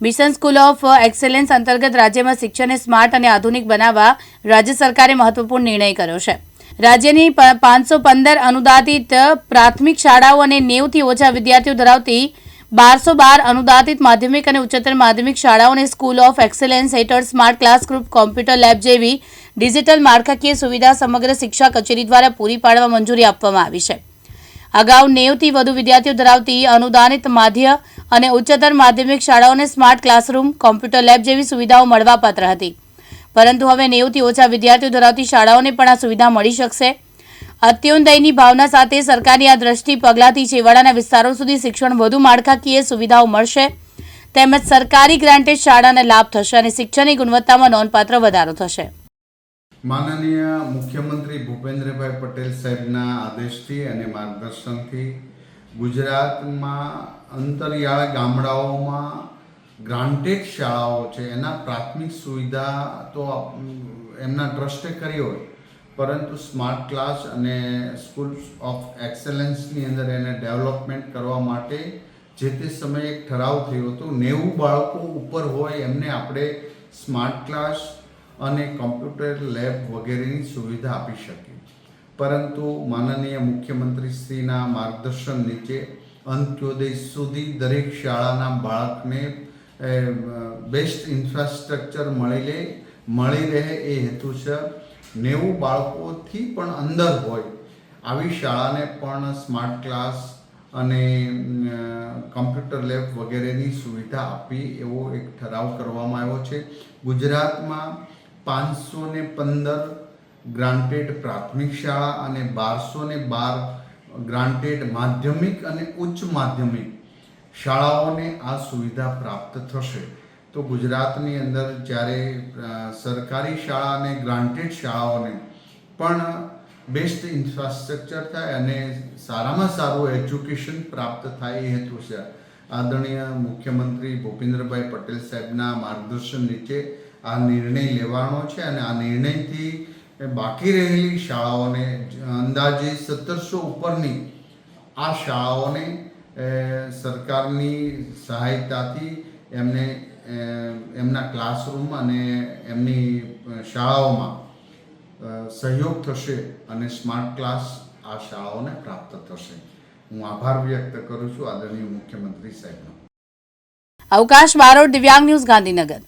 Mission school of excellence અંતર્ગત રાજ્યમાં શિક્ષણને સ્માર્ટ અને આધુનિક બનાવવા રાજ્ય સરકારે મહત્વપૂર્ણ નિર્ણય કર્યો છે. રાજ્યની પાંચસો પંદર અનુદાનિત પ્રાથમિક શાળાઓ અને નેવથી ઓછા વિદ્યાર્થીઓ ધરાવતી બારસો બાર અનુદાનિત માધ્યમિક અને ઉચ્ચતર માધ્યમિક શાળાઓને સ્કૂલ ઓફ એક્સેલન્સ હેઠળ સ્માર્ટ ક્લાસરૂમ કોમ્પ્યુટર લેબ જેવી ડિજિટલ માળખાકીય સુવિધા સમગ્ર શિક્ષા કચેરી દ્વારા પૂરી પાડવા મંજૂરી આપવામાં આવી છે. અગાઉ નેવથી વધુ વિદ્યાર્થીઓ ધરાવતી અનુદાનિત માધ્ય અને ઉચ્ચતર માધ્યમિક શાળાઓને સ્માર્ટ ક્લાસરૂમ, કોમ્પ્યુટર લેબ જેવી સુવિધાઓ મળવાપાત્ર હતી. પરંતુ હવે નેવથી ઓછા વિદ્યાર્થીઓ ધરાવતી શાળાઓને પણ આ સુવિધા મળી શકશે. અત્યોદયની ભાવના સાથે સરકારની આ દ્રષ્ટિ પગલાંથી છેવાડાના વિસ્તારો સુધી શિક્ષણ વધુ માળખાકીય સુવિધાઓ મળશે. તેમજ સરકારી ગ્રાન્ટેડ શાળાને લાભ થશે અને શિક્ષણની ગુણવત્તામાં નોંધપાત્ર વધારો થશે. માનનીય મુખ્યમંત્રી ભૂપેન્દ્રભાઈ પટેલ સાહેબના આદેશથી અને માર્ગદર્શનથી ગુજરાતમાં અંતરિયાળ ગામડાઓમાં ગ્રાન્ટેડ શાળાઓ છે, એના પ્રાથમિક સુવિધા તો એમના ટ્રસ્ટે કરી હોય, પરંતુ સ્માર્ટ ક્લાસ અને સ્કૂલ ઓફ એક્સેલન્સની અંદર એને ડેવલપમેન્ટ કરવા માટે જે તે સમયે એક ઠરાવ થયો હતો, નેવું બાળકો ઉપર હોય એમને આપણે સ્માર્ટ ક્લાસ અને કોમ્પ્યુટર લેબ વગેરેની સુવિધા આપી શકે પરંતુ માનનીય મુખ્યમંત્રીશ્રીના માર્ગદર્શન નીચે અંત્યોદય સુધી દરેક શાળાના બાળકને બેસ્ટ ઇન્ફ્રાસ્ટ્રક્ચર મળી લે, મળી રહે એ હેતુસર નેવું બાળકોથી પણ અંદર હોય આવી શાળાને પણ સ્માર્ટ ક્લાસ અને કમ્પ્યુટર લેબ વગેરેની સુવિધા આપી એવો એક ઠરાવ કરવામાં આવ્યો છે. ગુજરાતમાં પાંચસો ને પંદર ગ્રાન્ટેડ પ્રાથમિક શાળા અને બારસો ને બાર ગ્રાન્ટેડ માધ્યમિક અને ઉચ્ચ માધ્યમિક શાળાઓને આ સુવિધા પ્રાપ્ત થશે. તો ગુજરાતની અંદર જ્યારે સરકારી શાળા અને ગ્રાન્ટેડ શાળાઓને પણ બેસ્ટ ઇન્ફ્રાસ્ટ્રક્ચર થાય અને સારામાં સારું એજ્યુકેશન પ્રાપ્ત થાય એ હેતુ છે આદરણીય મુખ્યમંત્રી ભૂપેન્દ્રભાઈ પટેલ સાહેબના માર્ગદર્શન નીચે આ નિર્ણય લેવાનો છે અને આ નિર્ણયથી બાકી રહેલી શાળાઓને અંદાજે સત્તરસો ઉપરની આ શાળાઓને સરકારની સહાયતાથી એમને એમના ક્લાસરૂમ અને એમની શાળાઓમાં સહયોગ થશે અને સ્માર્ટ ક્લાસ આ શાળાઓને પ્રાપ્ત થશે. હું આભાર વ્યક્ત કરું છું આદરણીય મુખ્યમંત્રી સાહેબનો. અવકાશ બારોટ દિવ્યાંગ ન્યૂઝ ગાંધીનગર.